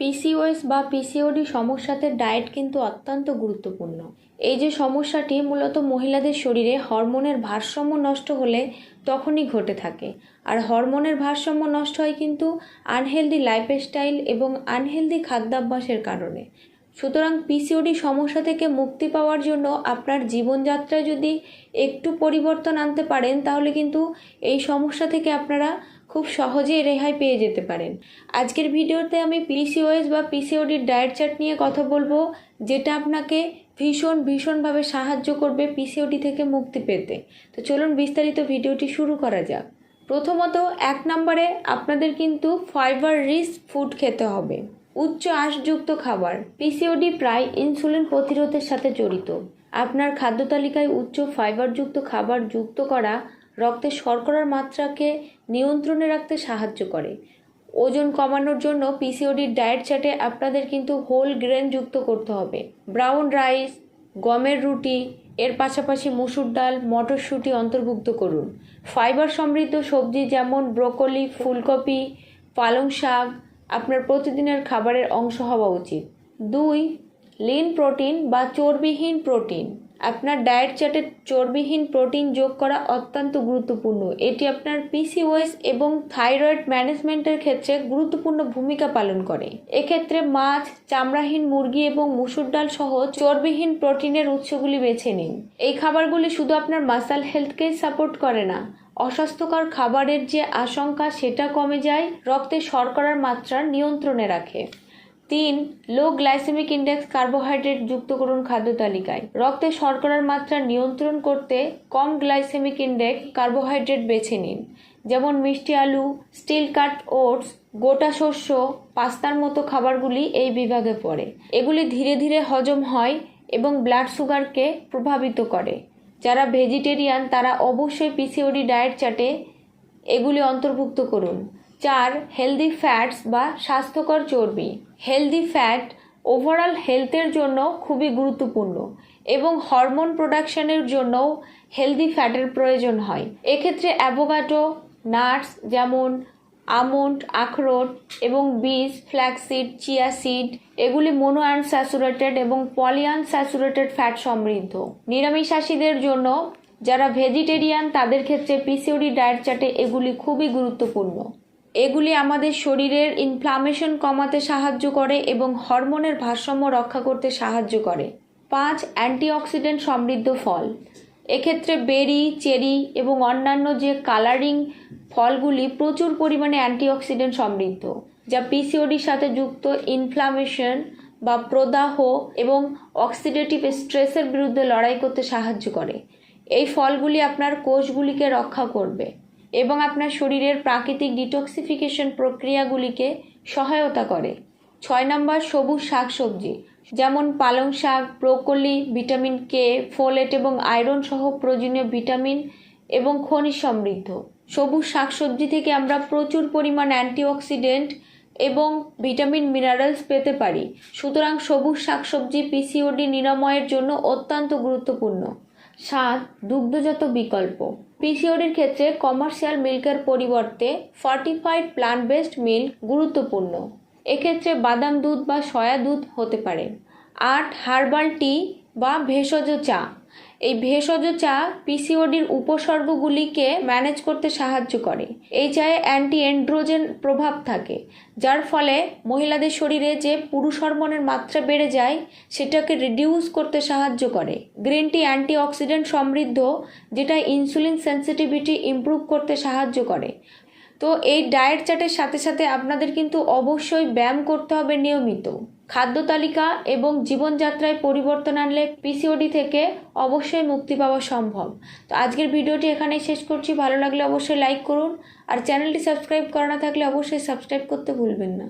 PCOS বা PCOD সমস্যাতে diet কিন্তু অত্যন্ত গুরুত্বপূর্ণ। এই যে সমস্যাটি মূলত মহিলাদের শরীরে হরমোনের ভারসাম্য নষ্ট হলে তখনই ঘটে থাকে। আর হরমোনের ভারসাম্য নষ্ট হয় কিন্তু আনহেলদি লাইফস্টাইল এবং আনহেলদি খাদ্যাভ্যাসের কারণে। সুতরাং পিসিওডি সমস্যা থেকে মুক্তি পাওয়ার জন্য আপনার জীবনযাত্রায় যদি একটু পরিবর্তন আনতে পারেন, তাহলে কিন্তু এই সমস্যা থেকে আপনারা খুব সহজেই রেহাই পেয়ে যেতে পারেন। আজকের ভিডিওতে আমি পিসিওএস বা পিসিওডির ডায়েট চার্ট নিয়ে কথা বলব, যেটা আপনাকে ভীষণ, ভীষণভাবে সাহায্য করবে পিসিওডি থেকে মুক্তি পেতে। তো চলুন বিস্তারিত ভিডিওটি শুরু করা যাক। প্রথমত, এক নম্বরে আপনাদের কিন্তু ফাইবার রিচ ফুড খেতে হবে। উচ্চ আঁশযুক্ত খাবার। পিসিওডি প্রায় ইনসুলিন প্রতিরোধের সাথে জড়িত। আপনার খাদ্য তালিকায় উচ্চ ফাইবারযুক্ত খাবার যুক্ত করা রক্তে শর্করার মাত্রাকে নিয়ন্ত্রণে রাখতে সাহায্য করে। ওজন কমানোর জন্য পিসিওডির ডায়েট চার্টে আপনাদের কিন্তু হোল গ্রেন যুক্ত করতে হবে। ব্রাউন রাইস, গমের রুটি, এর পাশাপাশি মুসুর ডাল, মটরশুঁটি অন্তর্ভুক্ত করুন। ফাইবার সমৃদ্ধ সবজি যেমন ব্রোকলি, ফুলকপি, পালং শাক আপনার প্রতিদিনের খাবারের অংশ হওয়া উচিত। দুই, লিন প্রোটিন বা চর্বিহীন প্রোটিন। আপনার ডায়েট চার্টে চর্বিহীন প্রোটিন যোগ করা অত্যন্ত গুরুত্বপূর্ণ। এটি আপনার পিসিওএস এবং থাইরয়েড ম্যানেজমেন্টের ক্ষেত্রে গুরুত্বপূর্ণ ভূমিকা পালন করে। এক্ষেত্রে মাছ, চামড়াহীন মুরগি এবং মুসুর ডাল সহ চর্বিহীন প্রোটিনের উৎসগুলি বেছে নিন। এই খাবারগুলি শুধু আপনার মাসাল হেলথকেই সাপোর্ট করে না, অস্বাস্থ্যকর খাবারের যে আশঙ্কা সেটা কমে যায়, রক্তে শর্করার মাত্রা নিয়ন্ত্রণে রাখে। তিন লো গ্লাইসেমিক ইন্ডেক্স কার্বোহাইড্রেট যুক্ত করুন খাদ্য তালিকায়। রক্তে শর্করার মাত্রা নিয়ন্ত্রণ করতে কম গ্লাইসেমিক ইন্ডেক্স কার্বোহাইড্রেট বেছে নিন। যেমন মিষ্টি আলু, স্টিল কাট ওটস, গোটা শস্য, পাস্তার মতো খাবারগুলি এই বিভাগে পড়ে। এগুলি ধীরে ধীরে হজম হয় এবং ব্লাড সুগারকে প্রভাবিত করে। যারা ভেজিটেরিয়ান তারা অবশ্যই পিসিওডি ডায়েট চার্টে এগুলি অন্তর্ভুক্ত করুন। চার হেলদি ফ্যাটস বা স্বাস্থ্যকর চর্বি। হেলদি ফ্যাট ওভারঅল হেলথের জন্য খুবই গুরুত্বপূর্ণ এবং হরমোন প্রোডাকশনের জন্যও হেলদি ফ্যাটের প্রয়োজন হয়। এক্ষেত্রে অ্যাভোকাডো নাটস যেমন আমন্ড, আখরোট এবং বীজ ফ্ল্যাক্সিড চিয়া সিড এগুলি মোনো আনস্যাচুরেটেড এবং পলি আনস্যাচুরেটেড ফ্যাট সমৃদ্ধ নিরামিষাশীদের জন্য যারা ভেজিটেরিয়ান তাদের ক্ষেত্রে পিসিওডি ডায়েট চার্টে এগুলি খুবই গুরুত্বপূর্ণ। এগুলি আমাদের শরীরের ইনফ্লামেশন কমাতে সাহায্য করে এবং হরমোনের ভারসাম্য রক্ষা করতে সাহায্য করে। পাঁচ অ্যান্টিঅক্সিডেন্ট সমৃদ্ধ ফল। এক্ষেত্রে বেরি, চেরি এবং অন্যান্য যে কালারিং ফলগুলি প্রচুর পরিমাণে অ্যান্টিঅক্সিডেন্ট সমৃদ্ধ, যা পিসিওডির সাথে যুক্ত ইনফ্লামেশন বা প্রদাহ এবং অক্সিডেটিভ স্ট্রেসের বিরুদ্ধে লড়াই করতে সাহায্য করে। এই ফলগুলি আপনার কোষগুলিকে রক্ষা করবে। এবং আপনার শরীরের প্রাকৃতিক ডিটক্সিফিকেশন প্রক্রিয়াগুলিকে সহায়তা করে। ছয় নম্বর, সবুজ শাকসবজি, যেমন পালং শাক, ব্রোকলি, ভিটামিন কে ফোলেট এবং আয়রন সহ প্রয়োজনীয় ভিটামিন এবং খনিজ সমৃদ্ধ। সবুজ শাকসবজি থেকে আমরা প্রচুর পরিমাণ অ্যান্টিঅক্সিডেন্ট এবং ভিটামিন মিনারেলস পেতে পারি। সুতরাং সবুজ শাকসবজি পিসিওডি নিরাময়ের জন্য অত্যন্ত গুরুত্বপূর্ণ। সাত, দুগ্ধজাত বিকল্প। পিসিওডির ক্ষেত্রে কমার্শিয়াল মিল্কের পরিবর্তে ফর্টিফাইড প্লান্ট বেসড মিল্ক গুরুত্বপূর্ণ। এক্ষেত্রে বাদাম দুধ বা সয়া দুধ হতে পারে। আট হার্বাল টি বা ভেষজ চা। এই ভেষজ চা পিসিওডির উপসর্গগুলিকে ম্যানেজ করতে সাহায্য করে। এই চায়ে অ্যান্টি এন্ড্রোজেন প্রভাব থাকে, যার ফলে মহিলাদের শরীরে যে পুরুষ হরমোনের মাত্রা বেড়ে যায়, সেটাকে রিডিউস করতে সাহায্য করে। গ্রিন টি অ্যান্টি অক্সিডেন্ট সমৃদ্ধ, যেটা ইনসুলিন সেন্সিটিভিটি ইমপ্রুভ করতে সাহায্য করে। তো এই ডায়েট চার্টের সাথে সাথে আপনাদের কিন্তু অবশ্যই ব্যায়াম করতে হবে নিয়মিত। খাদ্য তালিকা এবং জীবনযাত্রায় পরিবর্তন আনলে পিসিওডি থেকে অবশ্যই মুক্তি পাওয়া সম্ভব। তো আজকের ভিডিওটি এখানেই শেষ করছি। ভালো লাগলে অবশ্যই লাইক করুন। আর চ্যানেলটি সাবস্ক্রাইব করা না থাকলে অবশ্যই সাবস্ক্রাইব করতে ভুলবেন না।